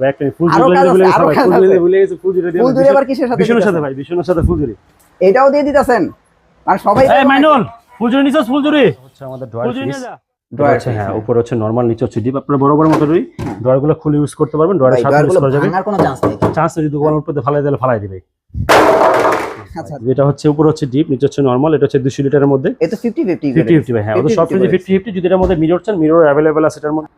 ভাই একটা ফুল আরও কাজ আছে, আরও কাজ আছে। ভুলে গেছে ফুল জুড়ে দিয়ে ফুলঝুরি আবার কিসের সাথে ভীষণের সাথে ভাই ভীষণের সাথে ফুল জুড়ি। এটাও দিয়ে দিতেছেন? মানে সবাই এই মাইনুল ফুল জুড়ি নিছস ফুল জুড়ি? হচ্ছে আমাদের ড্রয়ার piece, হ্যাঁ। উপরে হচ্ছে নরমাল নিচে হচ্ছে ডিপ আপনার বড় বড় মতো রুই ড্রয়ারগুলো খুলে ইউজ করতে পারবেন ড্রয়ারের সাথে ইউজ করা যাবে। কোনো চান্স নেই। চান্স যদি দোকানের উপরে ফালাই দিলে ফালাই দিবে। আচ্ছা। এটা হচ্ছে উপরে হচ্ছে ডিপ নিচে হচ্ছে নরমাল এটা হচ্ছে দুশো লিটারের মধ্যে। এ তো ফিফটি ফিফটি ফিফটি ফিফটি ভাই হ্যাঁ ওদের সব 50-50 ফিফটি ফিফটি যদি এটার মধ্যে মিরর চান মিরর অ্যাভেলেবেল আছে এটার মধ্যে।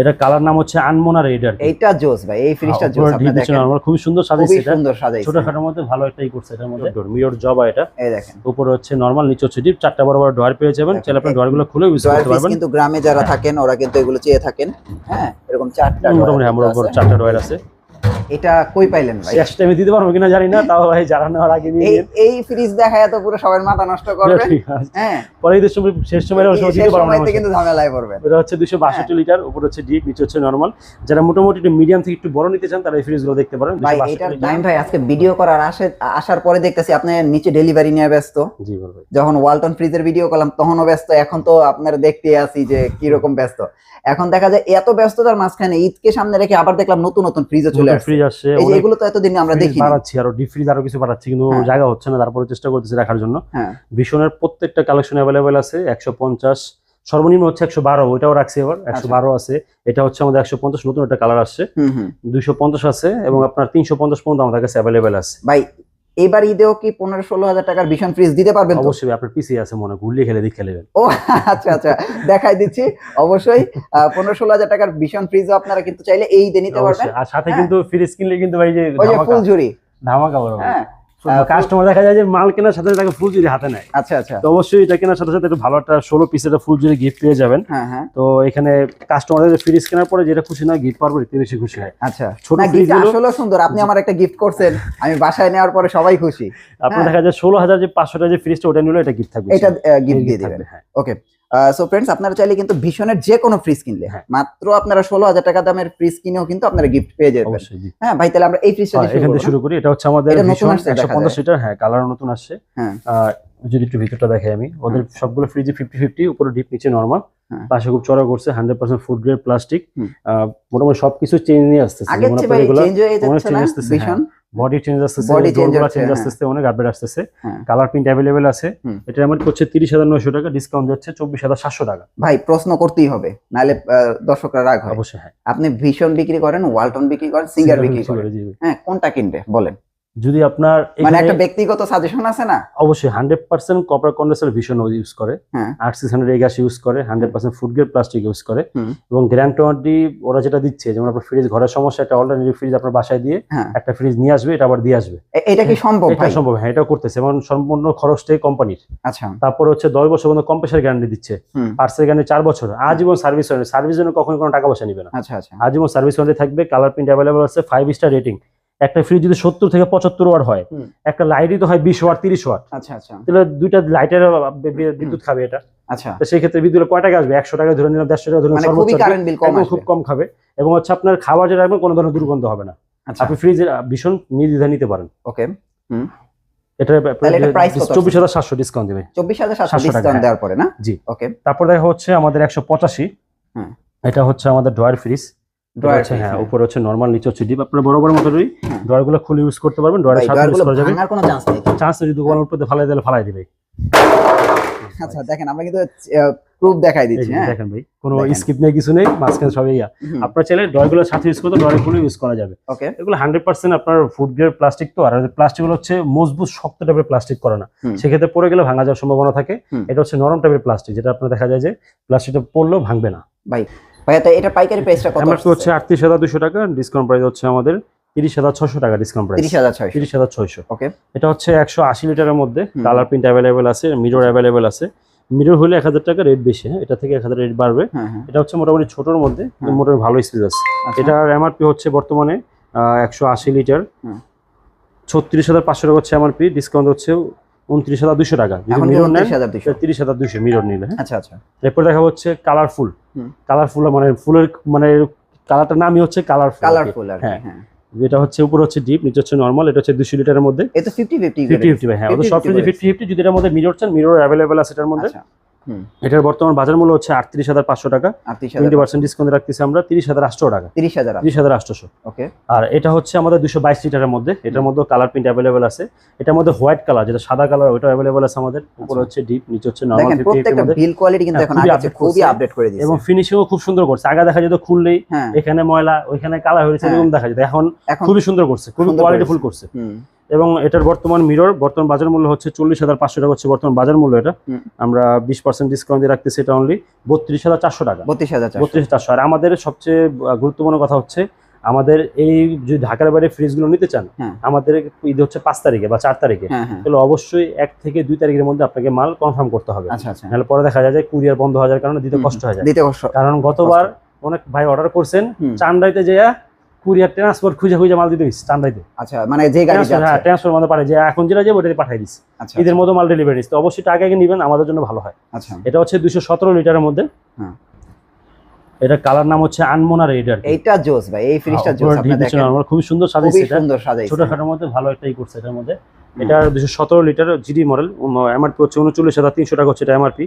এটা কালার নাম হচ্ছে আনমোনা রেড আর। এইটা জোস ভাই এই ফিনিশটা হ্যাঁ, জোস উপরে আপনি deep দেখেন। আমরা খুব সুন্দর সাজাইছে এটা। সুন্দর সাজাইছে। ছোটখাটোর মধ্যে ভালো একটাই করছে এটার মধ্যে। মিরর জবা এটা। এই দেখেন। উপরে হচ্ছে নরমাল নিচে হচ্ছে ডিপ চারটা বড় বড় ডয়ার পেয়ে যাবেন। চাইলে আপনি ডয়ারগুলো ডয়ারগুলো খুলে ইউজ করতে পারবেন। কিন্তু গ্রামে যারা থাকেন ওরা কিন্তু এগুলো চেয়ে থাকেন। হ্যাঁ এরকম চারটা মোটামুটি আমরা কিন্তু বড় বড় চারটা ডয়ার আছে। এটা কই পাইলেন ভাই? শেষ টাইমে দিতে পারব কিনা জানি না তাও ভাই যারা নেওয়ার আগে নিয়ে এই ফ্রিজ দেখায় তো পুরো সবার মাথা নষ্ট করবে। হ্যাঁ। পরে ঈদের সময় শেষ সময় শেষ দিতে পারব না কিন্তু ঝামেলায় পড়বে। এটা হচ্ছে দুশো বাষট্টি লিটার উপর হচ্ছে ডিপ নিচে হচ্ছে নরমাল যারা মোটামুটি একটু মিডিয়াম থেকে একটু বড় নিতে চান তারা এই ফ্রিজগুলো দেখতে পারেন ভাই এটার টাইম ভাই আজকে ভিডিও করার আসে আসার পরে দেখতেছি আপনি নিচে ডেলিভারি নিয়ে ব্যস্ত। জি ভাই। যখন ওয়ালটন ফ্রিজের ভিডিও করলাম তখনও ব্যস্ত এখন তো আপনারা দেখতে আছি যে কি রকম ব্যস্ত। এখন দেখা যায় এত ব্যস্ততার মাঝখানে ঈদকে সামনে রেখে আবার দেখলাম নতুন নতুন ফ্রিজও চলে আসছে। ফ্রিজ আসছে এগুলো তো এতদিন আমরা দেখি বাড়াচ্ছি আরও ডিপ ফ্রিজ আরও কিছু বাড়াচ্ছি কিন্তু হ্যাঁ। জায়গা হচ্ছে না তারপরে চেষ্টা করতেছি রাখার জন্য। হ্যাঁ। ভীষণের প্রত্যেকটা কালেকশন অ্যাভেলেবেল আছে একশো পঞ্চাশ সর্বনিম্ন হচ্ছে একশো বারো ওইটাও রাখছি এবার একশো আচ্ছা। বারো আছে এটা হচ্ছে আমাদের একশো পঞ্চাশ নতুন একটা কালার আসছে। দুইশো পঞ্চাশ আছে এবং আপনার তিনশো পঞ্চাশ পর্যন্ত আমাদের কাছে অ্যাভেলেবেল আছে। ভাই এবার ঈদেও কি পনেরো ষোলো হাজার টাকার ভীষণ ফ্রিজ দিতে পারবেন অবশ্যই আপনার পিসি আছে মনে হয়, ঘুরলে খেলে দিয়ে খেলে ও আচ্ছা আচ্ছা দেখাই দিচ্ছি। অবশ্যই পনেরো ষোলো হাজার টাকার ভীষণ ফ্রিজও আপনারা কিন্তু চাইলে এই দিয়ে নিতে পারবেন। আর সাথে হ্যাঁ। কিন্তু ফ্রিজ কিনলে কিন্তু ভাই যে ফুলঝুরি। ধামাকা বড় হ্যাঁ কাস্টমার দেখা যায় যে মাল কেনার সাথে তাকে ফুল জুড়ি হাতে নেয়। আচ্ছা আচ্ছা। তো অবশ্যই এটা কেনার সাথে সাথে একটু ভালো একটা ষোলো পিসের ফুল জুড়ি গিফট পেয়ে যাবেন। হ্যাঁ হ্যাঁ। তো এখানে কাস্টমারদের ফ্রিজ কেনার পরে যেটা খুশি না গিফট পারব এতে বেশি খুশি হয়। আচ্ছা। ছোট গিফট গুলো- সুন্দর। আপনি আমার একটা গিফট করছেন আমি বাসায় নেওয়ার পরে সবাই খুশি। আপনার হ্যাঁ। দেখা যায় ষোলো হাজার যে পাঁচশোটা যে ফ্রিজটা ওটা নিলে এটা গিফট থাকবে। এটা গিফট দিয়ে হ্যাঁ। ওকে সো ফ্রেন্ডস আপনারা চাইলে কিন্তু ভীষণের যে কোনো ফ্রিজ কিনলে হ্যাঁ। মাত্র আপনারা ষোলো হাজার টাকা দামের ফ্রিজ কিনেও কিন্তু আপনারা গিফট পেয়ে যাবেন হ্যাঁ ভাই তাহলে আমরা এই ফ্রিজটা হ্যাঁ, এখান থেকে শুরু করি। এটা হচ্ছে আমাদের নতুন আসছে, একশো দেখা পঞ্চাশ লিটার হ্যাঁ কালার নতুন আসছে। হ্যাঁ। যদি একটু ভিতরটা দেখাই আমি ওদের সবগুলো ফ্রিজে ফিফটি ফিফটি উপরে ডিপ নিচে নর্মাল হ্যাঁ। পাশে খুব চড়া করছে hundred percent food grade plastic. মোটামুটি সবকিছু চেঞ্জ নিয়ে আসতেছে। চেঞ্জ হয়ে বডি চেঞ্জ আসতেছে হ্যাঁ। অনেক আপডেট আসতেছে। হ্যাঁ। কালার প্রিন্ট অ্যাভেলেবেল আছে। এটা আমার হচ্ছে তিরিশ হাজার নয়শো টাকা ডিসকাউন্ট যাচ্ছে চব্বিশ হাজার সাতশো টাকা। ভাই প্রশ্ন করতেই হবে নাহলে আহ, দর্শকরা রাগ হয়। অবশ্যই হ্যাঁ। আপনি ভীষণ বিক্রি করেন ওয়ালটন বিক্রি করেন সিঙ্গার বিক্রি করেন। হ্যাঁ কোনটা কিনবে বলেন। যদি আপনার মানে একটা ব্যক্তিগত সাজেশন আছে না? অবশ্যই হান্ড্রেড পার্সেন্ট কপার কন্ডেন্সার ভীষণ ইউজ করে হ্যাঁ। আর সিক্স হান্ড্রেড গ্যাস ইউজ করে hundred percent food grade plastic use করে এবং গ্র্যান্ড ওরা যেটা দিচ্ছে যেমন আপনার ফ্রিজ ঘরের সমস্যা একটা অল্টারনেটিভ ফ্রিজ আপনার বাসায় দিয়ে হ্যাঁ। একটা ফ্রিজ নিয়ে আসবে এটা আবার দিয়ে আসবে। এটা কি সম্ভব এটা সম্ভব হ্যাঁ এটাও করতেছে এবং সম্পূর্ণ খরচটাই কোম্পানির আচ্ছা। তারপর হচ্ছে দশ বছর পর্যন্ত কম্পেসার গ্যারান্টি দিচ্ছে পার্সেল গ্যারান্টি চার বছর আজীবন সার্ভিস ওয়ারেন্টি সার্ভিস জন্য কখনো কোনো টাকা পয়সা নিবে না। আচ্ছা আচ্ছা। আজীবন সার্ভিস ওয়ারেন্টি থাকবে কালার প্রিন্ট অ্যাভেলেবল আছে ফাইভ স্টার রেটিং একটা ফ্রিজ যদি সত্তর থেকে পঁচাত্তর ওয়াট হয় একটা লাইটই তো হয় বিশ ওয়াট তিরিশ ওয়াট আচ্ছা আচ্ছা। তাহলে দুইটা লাইটের বিদ্যুৎ খাবে এটা। আচ্ছা। তো সেই ক্ষেত্রে বিদ্যুৎ কয় টাকা আসবে? একশো টাকা ধরে নিলাম দেড়শো টাকা ধরে নিলাম মানে খুব কম খাবে। এবং হচ্ছে আপনার খাবার যেটা রাখবেন কোনো ধরনের দুর্গন্ধ হবে না। আচ্ছা। আপনি ফ্রিজে ভীষণ নির্দ্বিধা নিতে পারেন। ওকে এটা চব্বিশ হাজার সাতশো ডিসকাউন্ট দেবে। চব্বিশ হাজার সাতশো ডিসকাউন্ট হ্যাঁ। দেওয়ার পরে না? জি। ওকে। তারপর দেখা হচ্ছে আমাদের একশো পঁচাশি। এটা হচ্ছে আমাদের ড্রয়ার ফ্রিজ ড্রয়ার হ্যাঁ উপরে হচ্ছে নর্মাল নিচে হচ্ছে ডিপ আপনার বড় বড় মতো রুই হুম। গুলো খুলে ইউজ করতে পারবেন ড্রয়ারের সাথে ইউজ ডয়ারগুলো করা যাবে। ভাঙার কোনো চান্স নেই। চান্স যদি দোকানের উপরে ফালাই দিলে ফালাই দিবে। আচ্ছা দেখেন আমরা কিন্তু প্রুফ দেখাই দিচ্ছি হ্যাঁ। দেখেন ভাই কোনো স্কিপ নেই কিছু নেই মাঝখানে সবই ইয়া আপনার চাইলে ড্রয়ারগুলোর সাথে ইউজ করতে ইউজ করা যাবে। ওকে এগুলো হান্ড্রেড পার্সেন্ট আপনার ফুড গ্রেড প্লাস্টিক তো আর প্লাস্টিকগুলো হচ্ছে মজবুত শক্ত টাইপের প্লাস্টিক করে না। সেক্ষেত্রে পড়ে গেলে ভাঙা যাওয়ার সম্ভাবনা থাকে। এটা হচ্ছে নরম টাইপের প্লাস্টিক যেটা আপনার দেখা যায় যে প্লাস্টিকটা পড়লেও ভাঙবে না। ভাইয়া তো এটা পাইকারি প্রাইসটা কত এমআরপি হচ্ছে আটত্রিশ হাজার দুশো টাকা ডিসকাউন্ট প্রাইস হচ্ছে আমাদের তিরিশ হাজার ছশো টাকা ডিসকাউন্ট প্রাইস তিরিশ হাজার ছয়শো। তিরিশ হাজার ছয়শো। ওকে এটা হচ্ছে একশো আশি লিটারের মধ্যে। কালার প্রিন্ট অ্যাভেলেবেল আছে মিরর অ্যাভেলেবেল আছে। মিরর হলে এক হাজার টাকা রেট বেশি হ্যাঁ এটা থেকে এক হাজার রেট বাড়বে। হ্যাঁ হ্যাঁ। এটা হচ্ছে মোটামুটি ছোটোর মধ্যে হ্যাঁ। মোটামুটি ভালো স্পেস আছে। আচ্ছা। এটার এমআরপি হচ্ছে বর্তমানে একশো আশি লিটার। হুম। ছত্রিশ হাজার পাঁচশো টাকা হচ্ছে এমআরপি ডিসকাউন্ট হচ্ছে উনত্রিশ হাজার দুশো টাকা। যদি মিরর নেন দুশো তিরিশ হাজার দুশো মিরর নিলে হ্যাঁ? আচ্ছা আচ্ছা। এরপর দেখা হচ্ছে কালারফুল। কালারফুল মানে ফুলের মানে কালারটার নামই হচ্ছে কালারফুল কালারফুল হ্যাঁ। হ্যাঁ। যেটা হচ্ছে উপর হচ্ছে ডিপ নিচে হচ্ছে নর্মাল এটা হচ্ছে দুশো লিটারের মধ্যে। এটা তো ফিফটি ফিফটি ফিফটি ফিফটি হ্যাঁ ওদের সব 50-50 ফিফটি ফিফটি যদি এটার মধ্যে মিরর চান মিরর অ্যাভেলেবেল আছে এটার মধ্যে। আচ্ছা। এটার বর্তমান বাজার মূল্য হচ্ছে আটত্রিশ হাজার পাঁচশো টাকা। টোয়েন্টি পার্সেন্ট ডিসকাউন্ট রাখতেছি আমরা তিরিশ হাজার আটশো টাকা। তিরিশ হাজার তিরিশ হাজার আটশোশো ওকে। আর এটা হচ্ছে আমাদের দুশো বাইশ লিটারের মধ্যে। এটার মধ্যে কালার প্রিন্ট অ্যাভেলেবেল আছে। এটার মধ্যে হোয়াইট কালার যেটা সাদা কালার ওটা অ্যাভেলেবেল আছে আমাদের। উপরে আচ্ছা। হচ্ছে ডিপ নিচে হচ্ছে নর্মাল বিল কোয়ালিটি কিন্তু হ্যাঁ, এখন আগে খুবই আপডেট করে দিয়েছে। এবং ফিনিশিংও খুব সুন্দর করছে। আগে দেখা যেত খুললেই হ্যাঁ। এখানে ময়লা ওইখানে কালার হয়েছে হ্যাঁ। এরকম দেখা যেত। এখন খুবই সুন্দর করছে খুবই সুন্দর কোয়ালিটি ফুল করেছে। এবং এটার বর্তমান মিরর বর্তমান বাজার মূল্য হচ্ছে চল্লিশ হাজার পাঁচশো টাকা হচ্ছে বর্তমান বাজার মূল্য এটা। আমরা বিশ পার্সেন্ট ডিসকাউন্ট দিয়ে রাখতেছি এটা অনলি বত্রিশ হাজার চারশো টাকা। বত্রিশ হাজার। বত্রিশ চারশো। আর আমাদের সবচেয়ে গুরুত্বপূর্ণ কথা হচ্ছে আমাদের এই যদি ঢাকার বাইরে ফ্রিজগুলো নিতে চান হ্যাঁ। আমাদের ঈদ হচ্ছে পাঁচ তারিখে বা চার তারিখে। হ্যাঁ হ্যাঁ। তাহলে অবশ্যই এক থেকে দুই তারিখের মধ্যে আপনাকে মাল কনফার্ম করতে হবে। আচ্ছা আচ্ছা। নাহলে পরে দেখা যায় যে কুরিয়ার বন্ধ যাওয়ার কারণে দিতে কষ্ট হয়ে যায়। কারণ গতবার অনেক ভাই অর্ডার করছেন। চান্ডাইতে যে কুরিয়ার ট্রান্সপোর্ট খুঁজে খুঁজে মাল দিতে হইছে চান্দাইতে। আচ্ছা মানে যে গাড়ি যাচ্ছে হ্যাঁ ট্রান্সপোর্ট ট্রান্সফার মধ্যে পারে যে এখন যেটা যাবে ওটাতে পাঠিয়ে দিচ্ছি আচ্ছা ঈদের মতো মাল ডেলিভারি তো অবশ্যই টাকা আগে নেবেন আমাদের জন্য ভালো হয়। আচ্ছা। এটা হচ্ছে দুশো সতেরো লিটারের মধ্যে। হ্যাঁ। এটা কালার নাম হচ্ছে আনমোনা রেডার এইটা জোস ভাই এই ফ্রিজটা জোস আপনি দেখেন। খুব সুন্দর সাজাইছে সাজাইছি এটা। সুন্দর সাজাইছে। ছোটখাটোর মধ্যে ভালো একটাই করছে এটার মধ্যে। এটা দুশো সতেরো লিটার জিডি মডেল এমআরপি হচ্ছে উনচল্লিশ হাজার তিনশো টাকা হচ্ছে এটা এমআরপি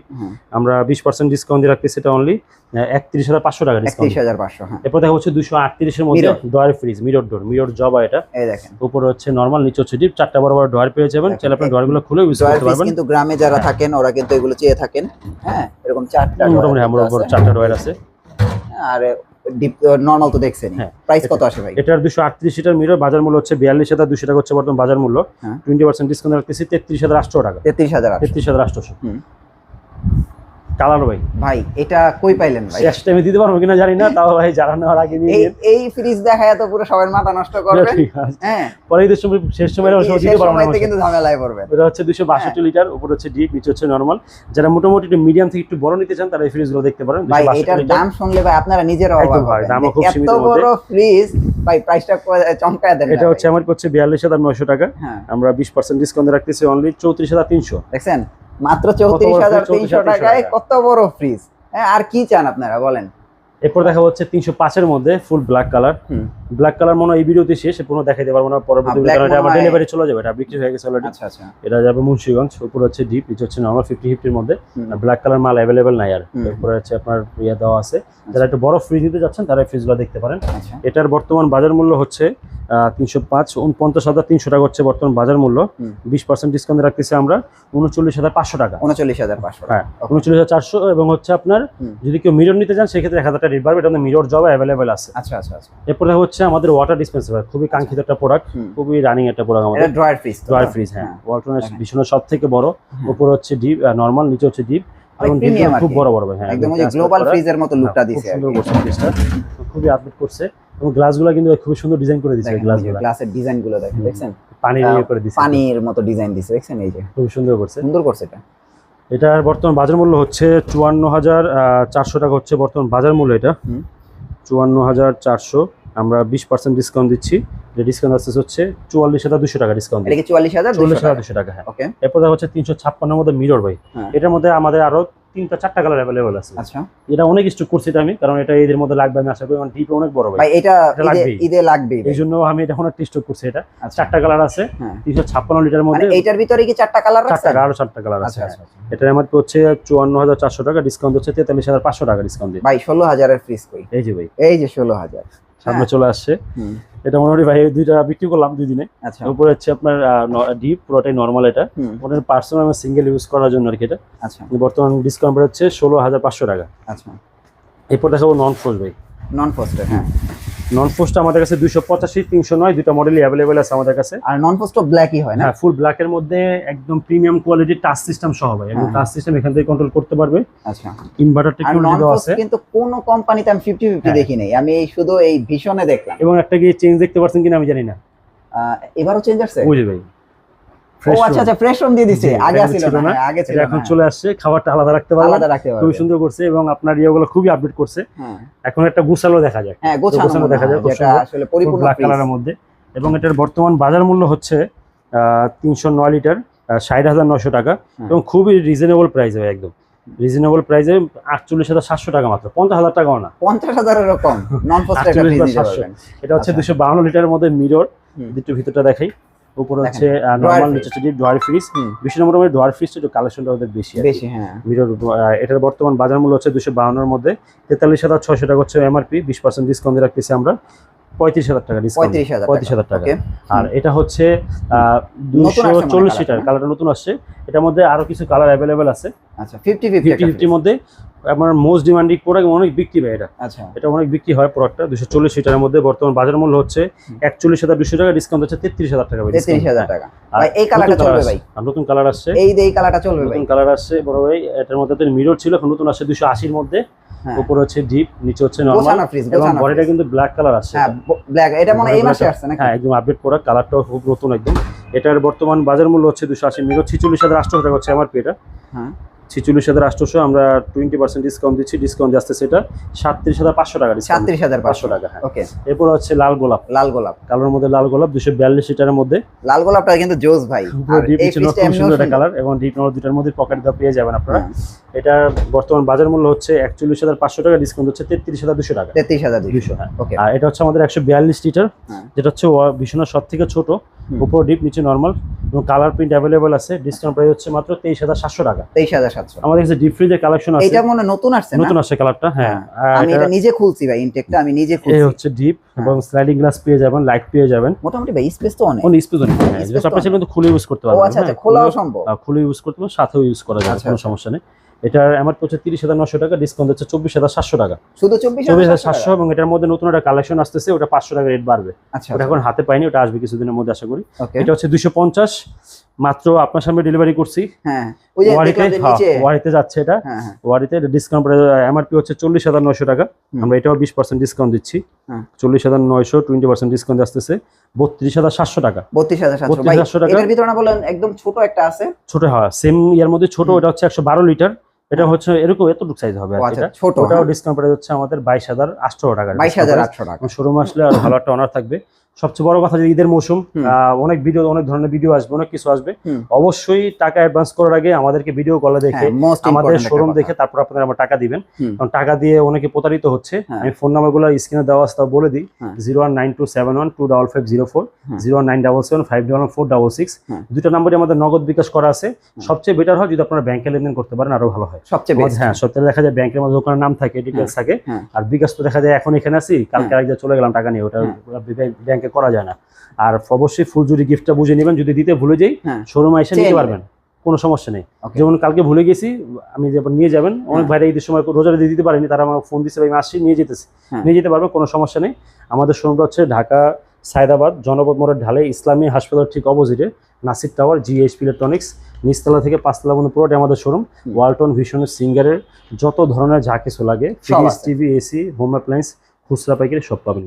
আমরা বিশ পার্সেন্ট ডিসকাউন্ট দিয়ে রাখতেছি এটা অনলি একত্রিশ হাজার পাঁচশো টাকা ডিসকাউন্ট হাজার পাঁচশো হ্যাঁ। এরপর দেখা হচ্ছে দুশো আটত্রিশের মধ্যে। Drawer fridge mirror door mirror জবা এটা। দেখেন। উপরে হচ্ছে নর্মাল নিচে হচ্ছে ডিপ চারটা বড় বড় ডয়ার পেয়ে যাবেন। চাইলে আপনি ডয়ারগুলো খুলে ইউজ করতে পারবেন। কিন্তু গ্রামে যারা থাকেন ওরা কিন্তু এগুলো চেয়ে থাকেন। হ্যাঁ এরকম চারটা মোটামুটি হ্যাঁ বড় আছে। চারটা ডয়ার আছে। আর নরমাল uh, তো দেখছেন প্রাইস হ্যাঁ, কত আসে ভাই? এটার 238 লিটার মিরর বাজার মূল্য হচ্ছে 42800 টাকা হচ্ছে বর্তমান বাজার মূল্য। হ্যাঁ। 20% ডিসকাউন্ট রাখতেছি 33800 টাকা। 33800 33800 কালার ভাই। ভাই এটা কই পাইলেন ভাই? শেষ টাইমে দিতে পারব কিনা জানি না তাও ভাই নেওয়ার আগে নিয়ে এই ফ্রিজ দেখায় তো পুরো সবার মাথা নষ্ট করবে। হ্যাঁ। পরে ঈদের সময় শেষ সময় দিতে পারব না কিন্তু ঝামেলায় পড়বেন। এটা হচ্ছে দুশো বাষট্টি লিটার উপর হচ্ছে ডিপ নিচে হচ্ছে নর্মাল যারা মোটামুটি একটু মিডিয়াম থেকে একটু বড় নিতে চান তারা এই ফ্রিজগুলো দেখতে পারেন ভাই এটার দাম শুনলে ভাই আপনারা নিজেরাও একদম অবাক হবেন এত বড় ফ্রিজ ভাই প্রাইসটা চমকায় দেন এটা হচ্ছে আমার হচ্ছে বিয়াল্লিশ হাজার নয়শো টাকা। হ্যাঁ। আমরা বিশ পার্সেন্ট ডিসকাউন্ট রাখতেছি অনলি চৌত্রিশ হাজার তিনশো। দেখছেন? মাত্র চৌত্রিশ হাজার fridge? 34,300 টাকায় টাকা। কত বড় ফ্রিজ হ্যাঁ আর কি চান আপনারা বলেন? এরপর দেখা হচ্ছে তিনশো পাঁচের মধ্যে ফুল ব্ল্যাক কালার হুম। ব্ল্যাক কালার মনে হয় এই ভিডিওতে শেষ পুরো দেখাতে পারব না পরবর্তী হ্যাঁ, কারণ এটা আমার ডেলিভারি চলে যাবে এটা বিক্রি হয়ে গেছে অলরেডি আচ্ছা আচ্ছা। এটা যাবে মুন্সিগঞ্জ উপর হচ্ছে ডিপ নিচে হচ্ছে নর্মাল ফিফটি ফিফটির মধ্যে। ব্ল্যাক কালার মাল অ্যাভেলেবেল নাই আর। এরপরে হচ্ছে আপনার ইয়ে দেওয়া আছে। যারা একটু বড় ফ্রিজ নিতে যাচ্ছেন তারা ফ্রিজগুলো দেখতে পারেন। আচ্ছা। এটার বর্তমান বাজার মূল্য হচ্ছে তিনশো পাঁচ উনপঞ্চাশ হাজার তিনশো টাকা হচ্ছে বর্তমান বাজার মূল্য। বিশ পার্সেন্ট ডিসকাউন্ট রাখতেছি আমরা উনচল্লিশ হাজার পাঁচশো টাকা। উনচল্লিশ হাজার পাঁচশো হ্যাঁ উনচল্লিশ হাজার চারশো এবং হচ্ছে আপনার যদি কেউ মিরর নিতে চান সেক্ষেত্রে এক হাজার টাকা রেট বাড়বে এটা মিরর জব অ্যাভেলেবেল আছে। আচ্ছা আচ্ছা আচ্ছা। এরপরে হচ্ছে আমাদের ওয়াটার ডিসপেন্সার খুবই কাঙ্ক্ষিত একটা প্রোডাক্ট খুবই রানিং একটা প্রোডাক্ট আমাদের। ড্রয়ার ফ্রিজ ড্রয়ার ফ্রিজ হ্যাঁ। ওয়ালটনের দেখেন। ভীষণ সব থেকে বড়। উপরে হচ্ছে ডিপ নর্মাল নিচে হচ্ছে ডিপ এবং খুব বড় বড় ভাই, হ্যাঁ একদম যে গ্লোবাল ফ্রিজের মতো লুকটা হ্যাঁ, খুব সুন্দর। করছে ফ্রিজটা খুবই আপডেট করছে এবং গ্লাসগুলো কিন্তু খুবই সুন্দর ডিজাইন করে দিয়েছে গ্লাসগুলো গ্লাসের ডিজাইনগুলো। দেখেন। দেখছেন? পানি আহ, ইয়ে করে দিয়েছে পানির মতো ডিজাইন দিছে দেখছেন এই যে? খুবই সুন্দর করছে। সুন্দর করছে এটা। এটার বর্তমান বাজার মূল্য হচ্ছে চুয়ান্ন হাজার চারশো টাকা হচ্ছে বর্তমান বাজার মূল্য এটা। চুয়ান্ন হাজার চারশো। আমরা বিশ পার্সেন্ট ডিসকাউন্ট দিচ্ছি। যে ডিসকাউন্ট আসছে হচ্ছে চুয়াল্লিশ হাজার দুশো টাকা ডিসকাউন্ট চুয়াল্লিশ হাজার চল্লিশ হাজার দুশো টাকা। হ্যাঁ এরপর দেখা হচ্ছে তিনশো ছাপ্পান্নের মধ্যে মিরর ভাই। হ্যাঁ। এটার মধ্যে আমাদের আরও তিনটা চারটা কালার অ্যাভেলেবল আছে। আচ্ছা। এটা অনেক স্টক করছি এটা আমি কারণ এটা এদের মধ্যে লাগবে আমি আশা করি কারণ ডিপ অনেক বড় ভাই। এটা এটা ঈদে লাগবে এই জন্য আমি এটা একটা স্টক করছি এটা। আচ্ছা। চারটা কালার আছে হ্যাঁ। তিনশো ছাপ্পান্ন লিটার মানে মধ্যে। এইটার ভিতরে কি চারটা কালার আছে? চারটা আরও চারটা কালার আছে। আচ্ছা হ্যাঁ। আচ্ছা। এটার আমার হচ্ছে চুয়ান্ন হাজার চারশো টাকা ডিসকাউন্ট হচ্ছে তেতাল্লিশ হাজার পাঁচশো টাকা ডিসকাউন্ট দিয়ে। ভাই ষোলো হাজারের ফ্রিজ কই এই যে ভাই। এই যে ষোলো হাজার। সামনে হ্যাঁ। চলে আসছে। এটা মোটামুটি ভাই দুইটা বিক্রি করলাম দুই দিনে। আচ্ছা। উপরে হচ্ছে আপনার ডিপ পুরোটাই নর্মাল এটা। ওটা পার্সোনাল পার্সোনাল সিঙ্গেল ইউজ করার জন্য আর কি এটা। আচ্ছা। বর্তমান ডিসকাউন্ট হচ্ছে ষোলো হাজার পাঁচশো টাকা। আচ্ছা। এরপর দেখাবো নন ফ্রোজ ভাই। নন ফ্রোজ হ্যাঁ। নন পোস্ট আমাদের কাছে দুইশো পঁচাশি তিনশো নয় দুইটা মডেলই অ্যাভেলেবেল আছে আমাদের কাছে। আর নন পোস্ট ব্ল্যাকই হয় না? হ্যাঁ ফুল ব্ল্যাকের মধ্যে একদম প্রিমিয়াম কোয়ালিটির টাচ সিস্টেম সহ ভাই। একদম হ্যাঁ। টাচ সিস্টেম এখান থেকে কন্ট্রোল করতে পারবে। আচ্ছা। ইনভার্টার টেকনোলজি দেওয়া আছে। কিন্তু কোন কোম্পানিতে আমি ফিফটি ফিফটি হ্যাঁ। দেখি নাই আমি এই শুধু এই ভীষণে দেখলাম। এবং একটা কি চেঞ্জ দেখতে পারছেন কিনা আমি জানি না। এবারও চেঞ্জ আসছে? বুঝলি ভাই। ও আচ্ছা আচ্ছা ফ্রেশ রুম দিয়ে দিছে। আগে ছিল ছিল না না। হ্যাঁ, আগে ছিল এখন চলে আসছে খাবারটা আলাদা রাখতে পারবেন আলাদা রাখতে পারবে খুবই সুন্দর করছে এবং আপনার ইয়েগুলো খুবই আপডেট করছে। হ্যাঁ। এখন একটা গুছালো দেখা যায় হ্যাঁ গোছানো গোছানো দেখা যায়, যেটা আসলে পরিপূর্ণ কালারের মধ্যে। এবং এটার বর্তমান বাজার মূল্য হচ্ছে তিনশো নয় লিটার ষাট হাজার নশো টাকা এবং খুবই রিজনেবল প্রাইস হয় একদম। রিজনেবল প্রাইসে আটচল্লিশ হাজার সাতশো টাকা মাত্র পঞ্চাশ হাজার টাকাও না। পঞ্চাশ হাজারের নন এটা হচ্ছে আচ্ছা। দুশো বাহান্ন লিটারের মধ্যে মিরর। একটু ভিতরটা দেখাই। উপরে হচ্ছে নর্মাল। নিচে হচ্ছে ডোয়ার ফ্রিজ হুম। বিশ নম্বর আমাদের ডোয়ার ফ্রিজটা একটু কালেকশনটা ওদের বেশি বেশি হ্যাঁ। মিরর এটার বর্তমান বাজার মূল্য হচ্ছে দুশো বাউন্নের মধ্যে। তেতাল্লিশ হাজার ছয়শো টাকা হচ্ছে এমআরপি বিশ পার্সেন্ট ডিসকাউন্ট রাখতেছি আমরা। পঁয়ত্রিশ হাজার টাকা ডিসকাউন্ট পঁয়ত্রিশ হাজার টাকা। আর এটা হচ্ছে দুশো চল্লিশ লিটার কালারটা নতুন আসছে। এটার মধ্যে আরও কিছু কালার অ্যাভেলেবেল আছে। আচ্ছা ফিফটি ফিফটি ফিফটির মধ্যে আমার মোস্ট ডিমান্ডিং প্রোডাক্ট অনেক বিক্রি হয় এটা। আচ্ছা। এটা অনেক বিক্রি হয় প্রোডাক্টটা দুশো চল্লিশ লিটারের মধ্যে বর্তমান বাজার মূল্য হচ্ছে একচল্লিশ হাজার দুশো টাকা ডিসকাউন্ট হচ্ছে তেত্রিশ হাজার টাকা। তেত্রিশ। হাজার। টাকা। এই কালারটা চলবে ভাই। নতুন কালার আসছে। এই যে এই কালারটা চলবে ভাই। নতুন কালার আসছে বড় ভাই এটার মধ্যে তো মিরর ছিল এখন নতুন আসছে দুশো আশির মধ্যে। হ্যাঁ। উপরে হচ্ছে ডিপ নিচে হচ্ছে নর্মাল এবং বডিটা কিন্তু ব্ল্যাক কালার আসছে। হ্যাঁ ব্ল্যাক এটা মনে এই মাসে আসছে নাকি? হ্যাঁ একদম আপডেট করা। কালারটাও খুব নতুন একদম। এটার বর্তমান বাজার মূল্য হচ্ছে দুশো আশি মিরর ছিচল্লিশ হাজার আটশো টাকা হচ্ছে এমআরপি এটা। হ্যাঁ। ছিচল্লিশ হাজার আটশোশো আমরা টোয়েন্টি পার্সেন্ট ডিসকাউন্ট দিচ্ছি ডিসকাউন্ট আসছে সেটা সাতত্রিশ হাজার পাঁচশো টাকা সাতত্রিশ হাজার পাঁচশো। টাকা হ্যাঁ। ওকে এরপর হচ্ছে লাল গোলাপ। লাল গোলাপ। কালার মধ্যে লাল গোলাপ দুশো বিয়াল্লিশ লিটারের মধ্যে। লাল গোলাপটা কিন্তু জোস ভাই। ডিপ ছিল খুব সুন্দর একটা কালার এবং ডিপ নম্বর দুটার মধ্যে পকেট দেওয়া পেয়ে যাবেন আপনারা। হ্যাঁ, এটা বর্তমান বাজার মূল্য হচ্ছে একচল্লিশ হাজার পাঁচশো টাকা ডিসকাউন্ট হচ্ছে তেত্রিশ হাজার দুশো টাকা। তেত্রিশ হাজার দুশো হ্যাঁ। ওকে আর এটা হচ্ছে আমাদের একশো বিয়াল্লিশ লিটার হ্যাঁ। যেটা হচ্ছে ভীষণ সব থেকে ছোট উপর ডিপ নিচে নর্মাল। এবং কালার প্রিন্ট অ্যাভেলেবল আছে ডিসকাউন্ট প্রাইস হচ্ছে মাত্র তেইশ হাজার সাতশো টাকা। তেইশ হাজার সাতশো। আমাদের কাছে ডিপ ফ্রিজের কালেকশন আছে। এটা মনে নতুন আসছে না? নতুন আসছে কালারটা হ্যাঁ। আমি এটা- নিজে খুলছি ভাই ইনটেকটা আমি নিজে খুলছি। এই হচ্ছে ডিপ হ্যাঁ। এবং স্লাইডিং গ্লাস পেয়ে যাবেন লাইট পেয়ে যাবেন। মোটামুটি ভাই স্পেস তো অনেক। অনেক স্পেস অনেক হ্যাঁ আপনি কিন্তু খুলে ইউজ করতে পারবেন ও আচ্ছা আচ্ছা হ্যাঁ, খোলাও সম্ভব। খুলে ইউজ করতে পারবেন সাথেও ইউজ করা যাবে আচ্ছা, কোনো আচ্ছা। সমস্যা নেই। এটার আমার হচ্ছে তিরিশ হাজার নশো টাকা ডিসকাউন্ট হচ্ছে চব্বিশ হাজার সাতশো টাকা। শুধু চব্বিশ হাজার সাতশো এবং এটার মধ্যে নতুন একটা কালেকশন আসতেছে ওটা পাঁচশো টাকা রেট বাড়বে। আচ্ছা ওটা এখন হাতে পাইনি ওটা আসবে কিছুদিনের মধ্যে আশা করি। এটা হচ্ছে দুশো পঞ্চাশ মাত্র আপনার সামনে ডেলিভারি করছি। হ্যাঁ ওয়ারিতে হ্যাঁ, ওয়ারিতে যাচ্ছে এটা। হ্যাঁ ওয়ারিতে ডিসকাউন্ট এমআরপি হচ্ছে চল্লিশ হাজার নয়শো টাকা। আমরা এটাও বিশ পার্সেন্ট ডিসকাউন্ট দিচ্ছি। চল্লিশ হাজার নয়শো টোয়েন্টি পার্সেন্ট ডিসকাউন্ট আসতেছে। বত্রিশ হাজার সাতশো টাকা। বত্রিশ হাজার সাতশো। টাকা। ভিতরে বলেন একদম ছোট একটা আছে? ছোট হয় সেম ইয়ার মধ্যে ছোট ওটা হচ্ছে একশো বারো লিটার। এটা হচ্ছে এরকম এতটুকু সাইজ হবে আচ্ছা এটা। ছোট। ওটাও ডিসকাউন্ট প্রাইস হচ্ছে আমাদের বাইশ হাজার আটশো টাকা বাইশ হাজার আটশো টাকা। শোরুম আসলে আর ভালো একটা অনার থাকবে। সবচেয়ে বড় কথা যে ঈদের মৌসুম অনেক ভিডিও অনেক ধরনের ভিডিও আসবে অনেক কিছু আসবে। অবশ্যই টাকা অ্যাডভান্স করার আগে আমাদেরকে ভিডিও কলে দেখে হ্যাঁ আমাদের শোরুম দেখে তারপর আপনারা আমার টাকা দিবেন। কারণ টাকা দিয়ে অনেকে প্রতারিত হচ্ছে। হ্যাঁ। আমি ফোন নাম্বারগুলো স্ক্রিনে দেওয়া আছে তাও বলে দিই। হ্যাঁ। Zero one nine two seven one two double five zero four হ্যাঁ। Zero nine double seven five double four double six হ্যাঁ। দুটো নাম্বারে আমাদের নগদ বিকাশ করা আছে। সবচেয়ে বেটার হয় যদি আপনারা ব্যাংকে লেনদেন করতে পারেন আরও ভালো হয়। সবচেয়ে হ্যাঁ সত্যি দেখা যায় ব্যাংকের মধ্যে দোকানের নাম থাকে ডিটেলস থাকে। হ্যাঁ। আর বিকাশ তো দেখা যায় এখন এখানে আছি কালকে আরেক চলে গেলাম টাকা নিয়ে। ওটা ব্যাংকে করা যায় না। আর অবশ্যই ফুলজুরি গিফটটা বুঝে নেবেন যদি দিতে ভুলে যাই হ্যাঁ। শোরুমে এসে নিতে পারবেন কোনো সমস্যা নেই। যেমন কালকে ভুলে গেছি আমি যেমন নিয়ে যাবেন অনেক হ্যাঁ। ভাইরা ঈদের সময় রোজারে দিয়ে দিতে পারেনি তারা আমার ফোন দিচ্ছে আমি আসছি নিয়ে যেতেছি। হ্যাঁ। নিয়ে যেতে পারবে কোনো সমস্যা নেই। আমাদের শোরুমটা হচ্ছে ঢাকা সায়দাবাদ জনপদ মোড়ের ঢালে ইসলামী হাসপাতাল ঠিক অপোজিটে নাসির টাওয়ার জিএইচ ইলেকট্রনিক্স নিচতলা থেকে পাঁচতলা পর্যন্ত পুরোটাই আমাদের শোরুম। ওয়ালটন ভিশনের সিঙ্গারের যত ধরনের যা কিছু লাগে fridge TV AC home appliance খুচরা পাইকারি সব পাবেন।